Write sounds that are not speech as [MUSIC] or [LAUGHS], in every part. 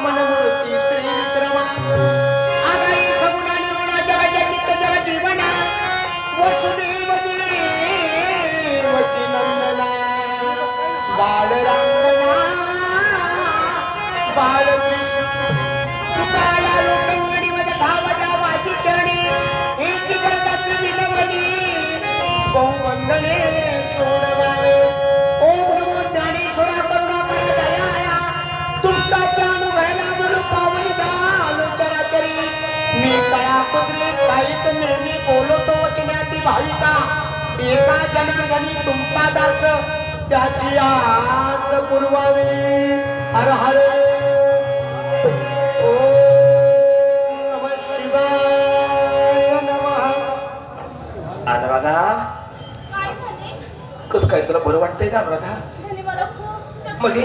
mana एका जन्मधनी तुमचा दास त्याची आज पुरवावी. हर हर. ओ नम शिवाय नम. अनुराधा कस काय तुला बरं वाटतंय का अनुराधा मग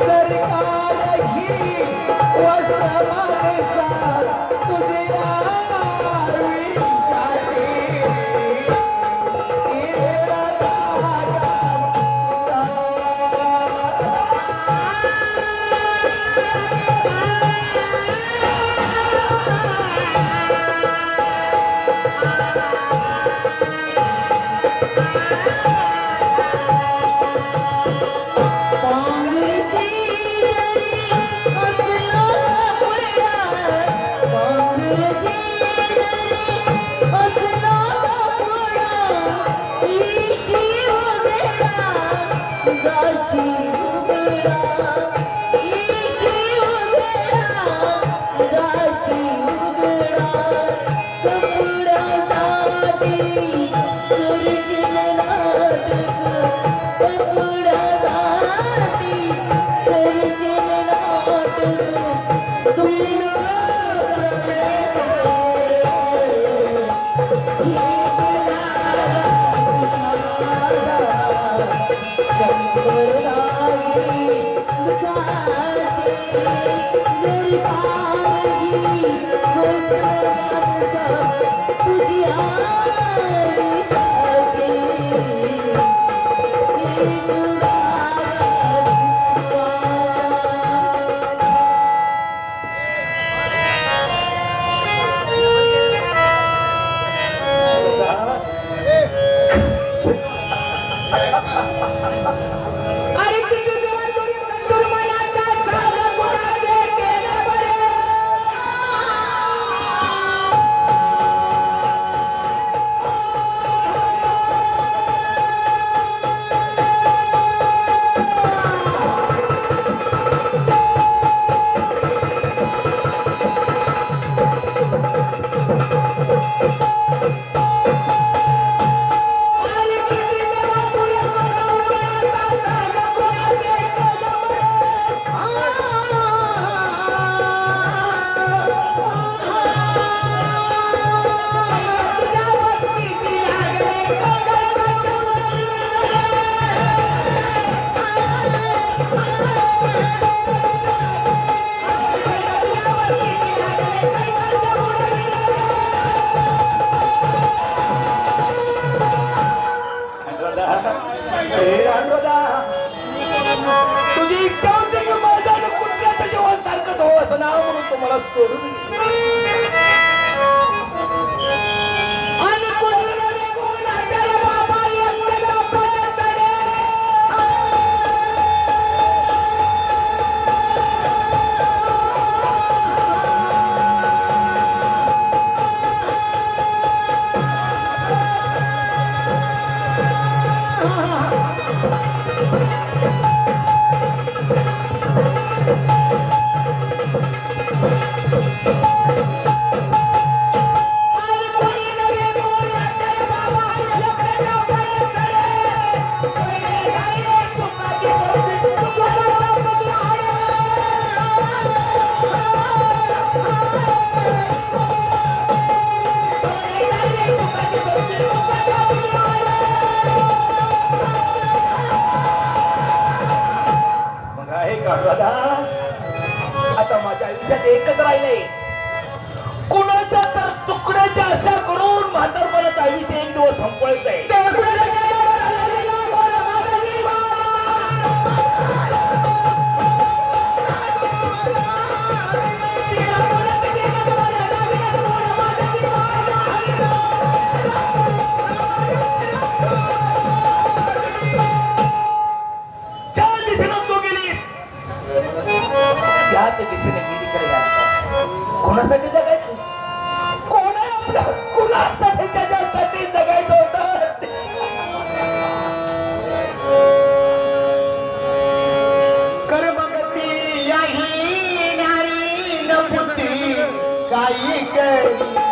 सरकार ही वस्तमान तुझी इच्छा होती की माझं कुत्र्याचं जेवण सारखं हो असं नाव म्हणून तुम्हाला सोडून आई करी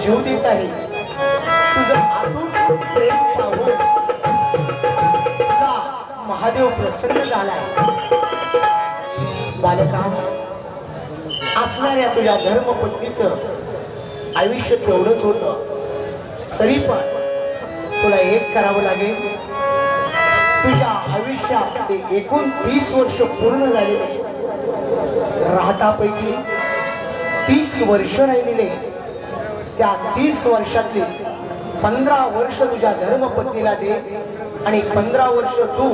जीव देत आहे. तुझं आतून प्रेम पाहून महादेव प्रसन्न झालाय? बालका असणाऱ्या तुझ्या धर्मपत्नीच आयुष्य तेवढंच होतं तरी पण तुला एक करावं लागेल. तुझ्या आयुष्यात ते एकूण तीस वर्ष पूर्ण झालेले राहतापैकी तीस वर्ष राहिलेले त्या तीस वर्षातली पंधरा वर्ष तुझ्या धर्मपत्नीला दे आणि पंधरा वर्ष तू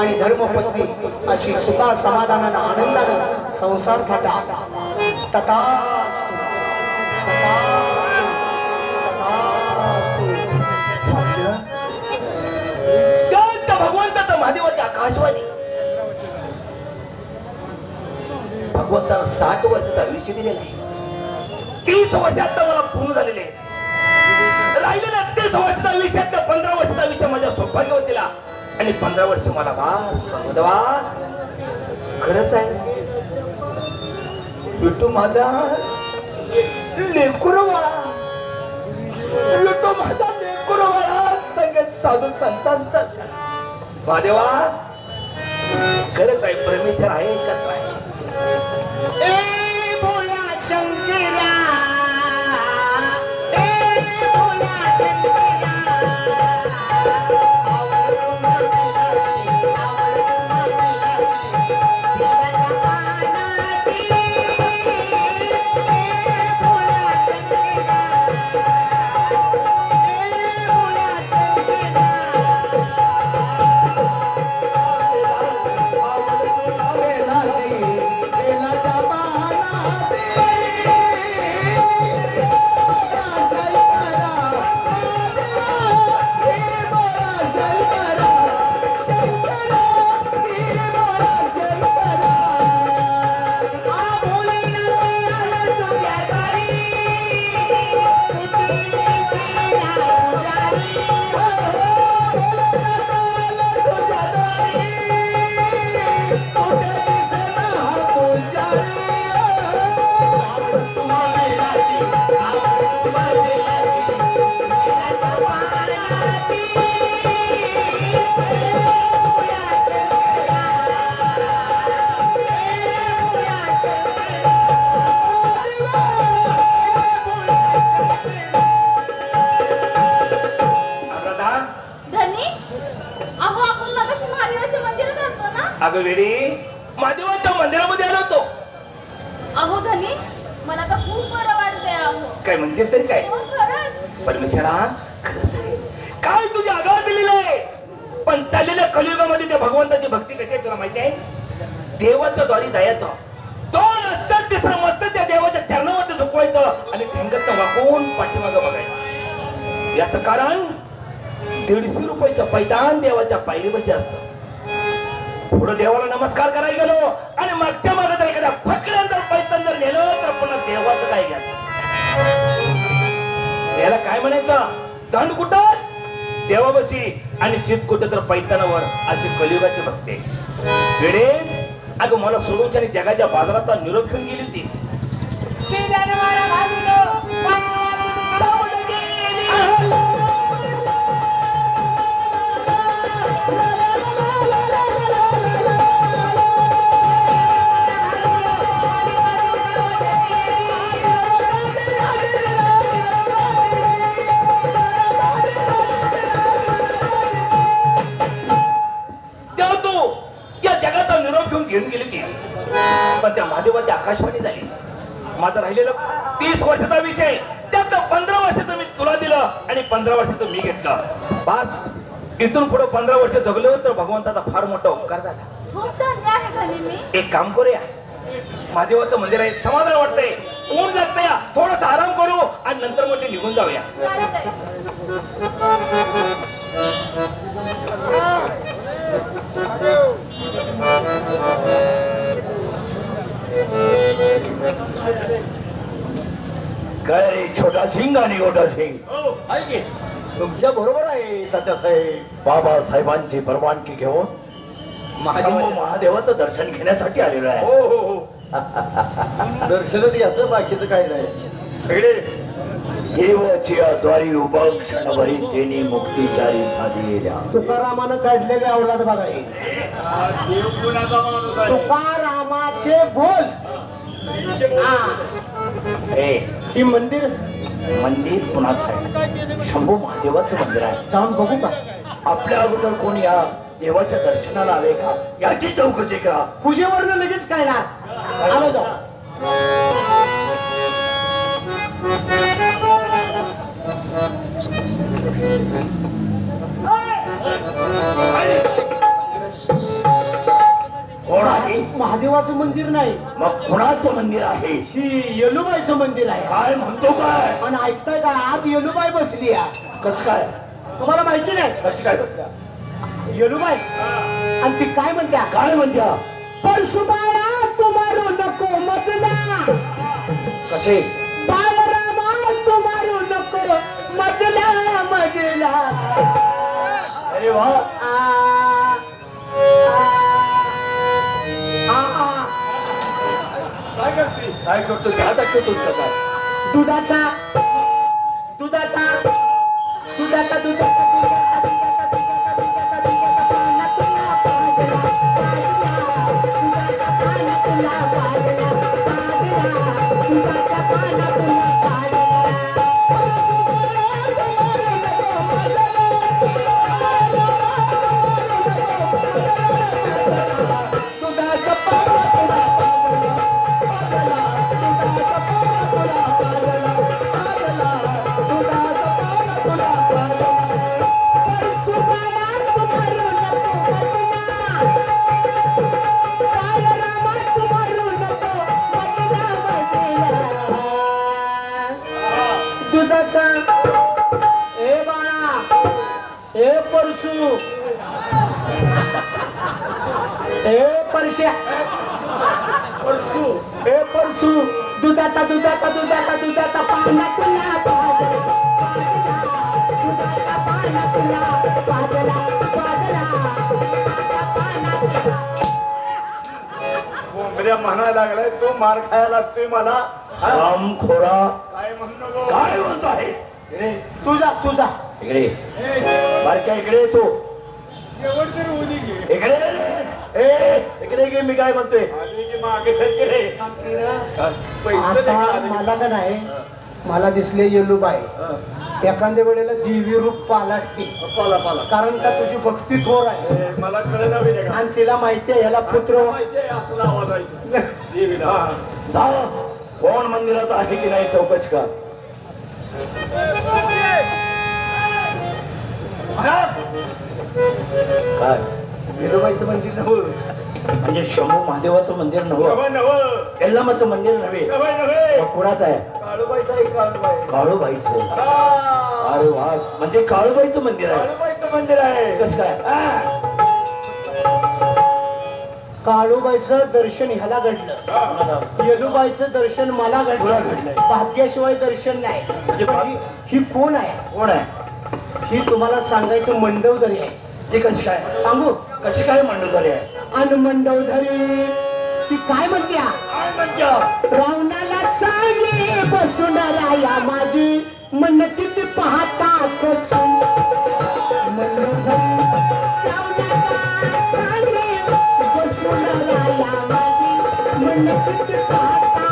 आणि धर्मपत्नी अशी सुखा समाधानानं आनंदानं संसार थाटा तथा भगवंता भगवंताला साठ वर्षाचा विषय दिलेला आहे. तीस वर्षात तर मला पूर्ण झालेले राहिले राहिलेल्या तीस वर्षाचा विषय त्या पंधरा वर्षाचा विषय माझ्या सौभाग्यवतीला. आणि पंधरा वर्ष मला वा खरंच आहे. विठू माझा लेकुर बाळा. माझा लेकुर बाळा. साधू संतांचा महादेवा खरंच आहे परमेश्वर आहे एकत्र आहे वेडी महादेवाच्या मंदिरामध्ये आलो होतो. अहो धनी मला तर खूप बरं वाटतंय अहो. काय म्हणतेस तरी काय? हो खरंच. परमेश्वरा खरंच आहे. काय तुझ्या आगात दिलेलं आहे? पण चाललेल्या कलियुगामध्ये त्या भगवंताची भक्ती कशी आहे तुला माहिती आहे? देवाच्या द्वारी जायचं. दोन असतात तिसरं मस्त त्या देवाच्या चरणामध्ये झोपवायचं आणि ठेंगत वाकून पाठीमागं बघायचं. याचं कारण दीडशे रुपयाचं पैदान देवाच्या पायरीपाशी असतं. पुढे देवाला नमस्कार करायला गेलो आणि मागच्या मागे जर एखाद्या फकड्यात जर पैतन जर नेलं तर पुन्हा देवाचं काय घ्यायचं याला काय म्हणायचं? दंड कुठं? देवाबशी आणि चित कुठं तर पैतानावर अशी कलियुगाची भक्ते. आहे. अगं मला सोडून आणि जगाच्या बाजाराचा निरोप घेऊन गेली होती. तेव्हा घेतलं बास इथून पुढे पंधरा वर्ष जगलो तर भगवंताचा फार मोठा उपकार झाला. एक काम करूया. महादेवाचं मंदिर आहे समाधान वाटतंय. ऊन लागतंय. थोडासा आराम करू आणि नंतर मग ते निघून जाऊया. काय छोटा सिंग आणि मोठा सिंग तुमच्या बरोबर आहे तात्यासाहेब बाबासाहेबांची परवानगी घेऊन महादेव महादेवाचं दर्शन घेण्यासाठी आलेलो आहे. हो हो हो. दर्शन याचं बाकीचं काही नाही. देवाची द्वारी उभा क्षणभरी त्यांनी मुक्तीचारी साधलेल्या. तुकारामानं काढलेले अवलाद बघा. हे. तुकारामाचे बोल हा. हे. ही मंदिर मंदिर कुणाच आहे शंभू महादेवाचं मंदिर आहे. जाऊन बघू का? आपल्या अगोदर कोण या देवाच्या दर्शनाला आले का? याची चौकशी करा. पूजेवर लगेच काय ना आलो जाऊ. आहे महादेवाचं मंदिर नाही. मग कुणाचं मंदिर आहे? ही येलुबाईचं मंदिर आहे. काय म्हणतो काय? आणि ऐकताय का आत येलुबाई बसली आहे. कस काय? तुम्हाला माहिती नाही? कशी काय बसल्या येलुबाई. आणि ती काय म्हणत्या? काय म्हणत्या? परशुबाळा तुम्हारू नको मजला. कसे? बाळरामा तुम्हारू नको मजला मजला. अरे वा. आ, काय करते काय करतो त्या दाखवतो काय? दुधाचा दुधाचा दुधाचा दुधाचा काय म्हणतो आहे? तुझा तुझा इकडे बारक्या इकडे की. इकडे ए इकडे घे मी काय म्हणतोय? आता? मला का नाही? मला दिसले येलुबाई एखाद्या वेळेला देवी रूप पालाटते पाला पाला. कारण का तुझी भक्ती थोर आहे? मला कळलं आणि तिला माहिती आहे ह्याला पुत्र माहिती आहे, असला आवाज आहे [LAUGHS] कोण मंदिरात आहे की नाही चौकशी का काय येलुबाईचं मंदिर नव्हं. म्हणजे शंभू महादेवाचं मंदिर नव्हतं नवं, नवं. एल्लमाचं मंदिर नव्हे नवं, नवं. मग कुणाचं आहे काळूबाईचं आहे, काळूबाई. काळूबाईचं. अरे वा म्हणजे काळूबाईचं मंदिर आहे मंदिर आहे कस काय हा. काळूबाईचं दर्शन ह्याला घडलं. येलुबाईचं दर्शन मला घडलं. घडलंय. भाग्याशिवाय दर्शन नाही. म्हणजे ही कोण आहे? कोण आहे? ही तुम्हाला सांगायचं मंडवधरी आहे. ते कशी काय? सांगू? कशी काय मंडळी आहे? अन मंडवधरी ती काय म्हणत्या रावणाला सांगे बसून राया माझी. मन किती पाहता कसून பார்த்தா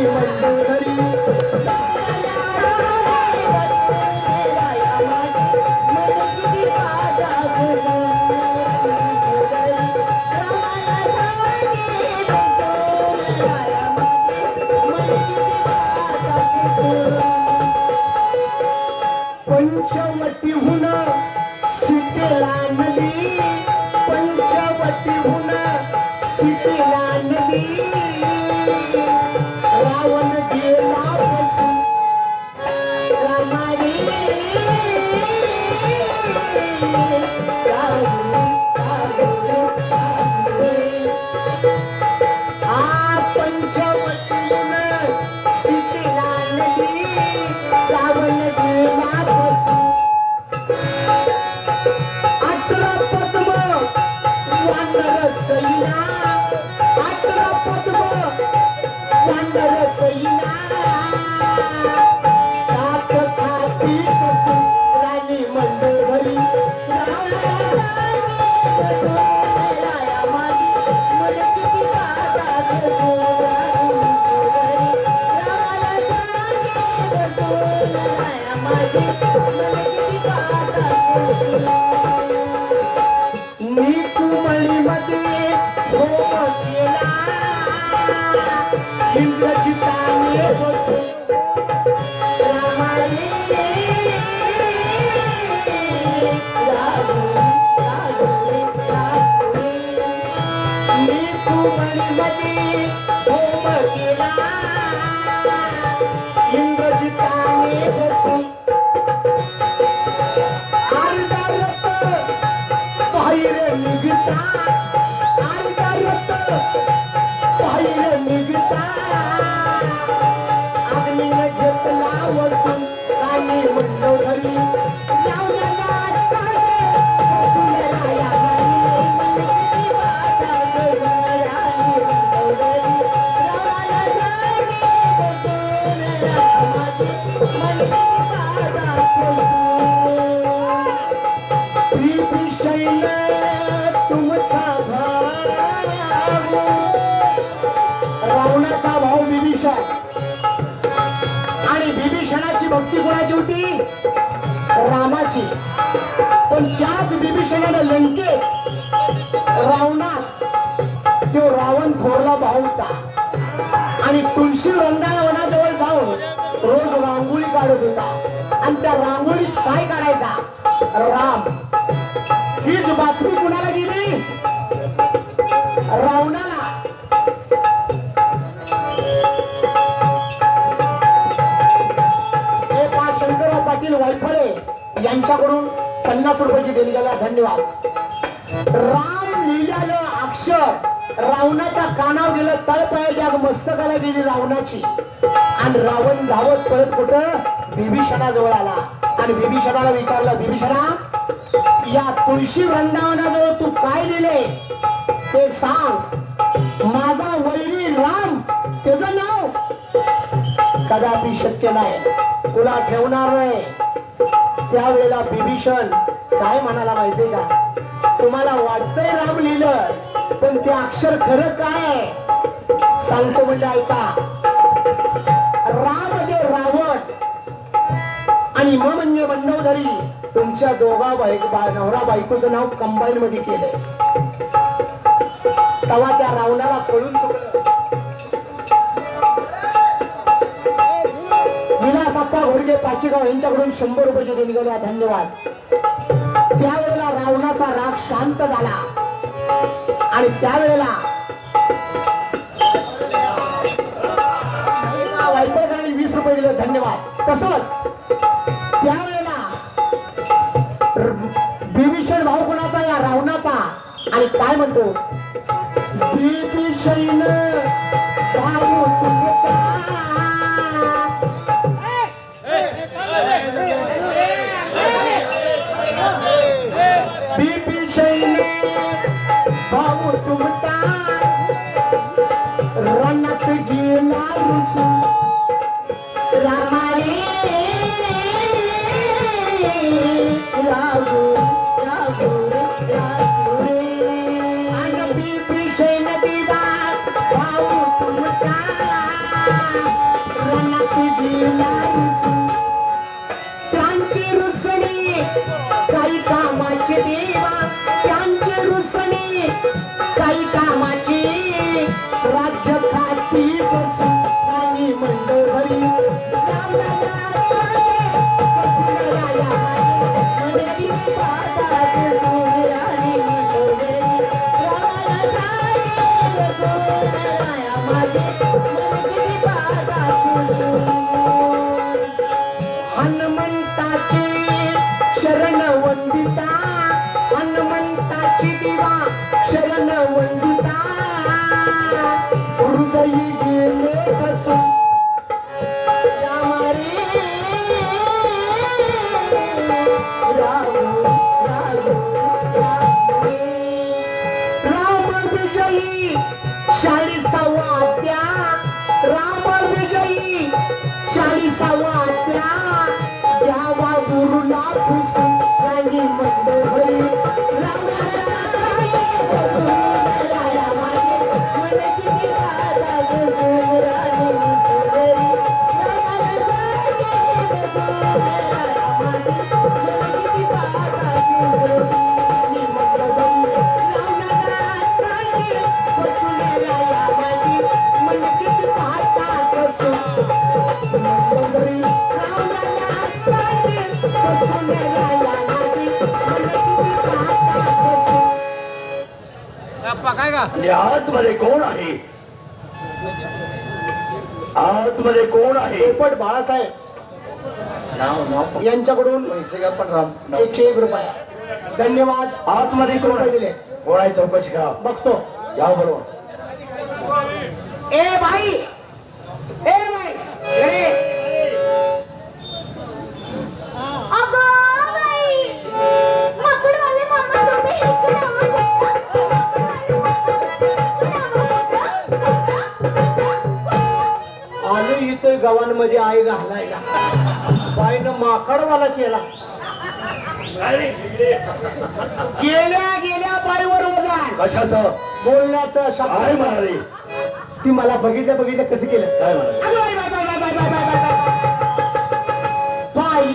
Thank you. पन्नास रुपयाची देणग्याला धन्यवाद. राम लिहिलेलं अक्षर. रावणाच्या कानावर गेलं तळपायाच्या मस्तकाला गेली रावणाची. आणि रावण धावत पळत कुठं? बिभीषणाजवळ आला. आणि बिभीषणाला विचारला बिभीषणा या तुळशी वृंदावनाजवळ तू काय लिहिले? ते सांग माझा वैरी राम त्याच नाव कदापि शक्य नाही. तुला ठेवणार नाही. त्यावेळेला बिभीषण काय म्हणाला माहितीये का? तुम्हाला वाटतंय राम लिहिलं पण ते अक्षर खरं काय सांगतो म्हणजे ऐका. राम म्हणजे रावण आणि म म्हणजे मंडवधरी तुमच्या दोघा बाईक नवरा बायकोचं नाव कंबाईन मध्ये केलंय. तेव्हा त्या रावणाला कळून चुकलं. विलास आप्पा घोडगे पाचेगाव यांच्याकडून शंभर रुपयाचे देणगी धन्यवाद. त्यावेळेला रावणाचा राग शांत झाला. आणि त्यावेळेला वाईटकांनी वीस रुपये दिले धन्यवाद. तसंच त्यावेळेला विभीषण भाऊ कोणाचा? या रावणाचा. आणि काय म्हणतो? विभीषण রাধু রাধু রাধু রাধু आणि आतमध्ये कोण आहे? आतमध्ये कोण आहे? पोपट बाळासाहेब. यांच्याकडून पैसे का पण राम एकशे एक रुपये. धन्यवाद. आतमध्ये सोडा दिले. कोणाची चौकशी करा. बघतो. या बरोबर. ए भाई ए भाई इथं गावांमध्ये आई घालायला. बाईनं माकडवाला केला. गेल्या गेल्या बाईवर कशाचं? बोलण्याचं काय शब्द म्हणाले. ती मला बघितल्या बघितल्या कसं केलं काय म्हणाले? अगं बाई, बाई, बाई, बाई, बाई, बाई, बाई, बाई. बाई.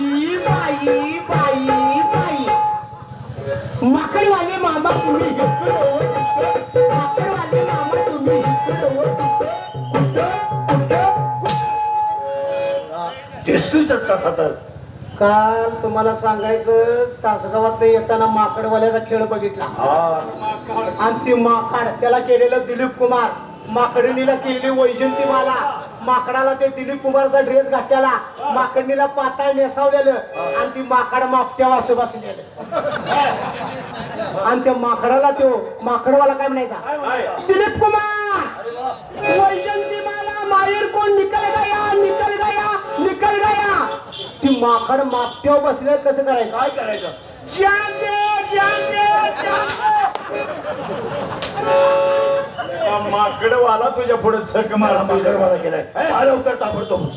बाई बाई बाई माकडवाले मामा तुम्ही इकडं दिसतोच तसा तर काल तुम्हाला सांगायचं तासगावात येताना माकडवाल्याचा खेळ बघितला. आणि ती माकड त्याला केलेलं दिलीप कुमार. माकडणीला केलेली वैजंती माला. माकडाला ते दिलीप कुमारचा ड्रेस घातलेला. माकडणीला पाताळ नेसावलेलं. आणि ती माकड मापट्या असं बसलेलं. आणि त्या माकडाला तो माकडवाला काय म्हणायचा? दिलीप कुमार! वैजंती माला माहेर कोण? निकल गया निकल गया ती माकड मापट्यावर बसले कसं करायचं? काय करायचं? माकडवाला तुझ्या पुढे झक मारा मला केलाय लवकर ताबडतोब.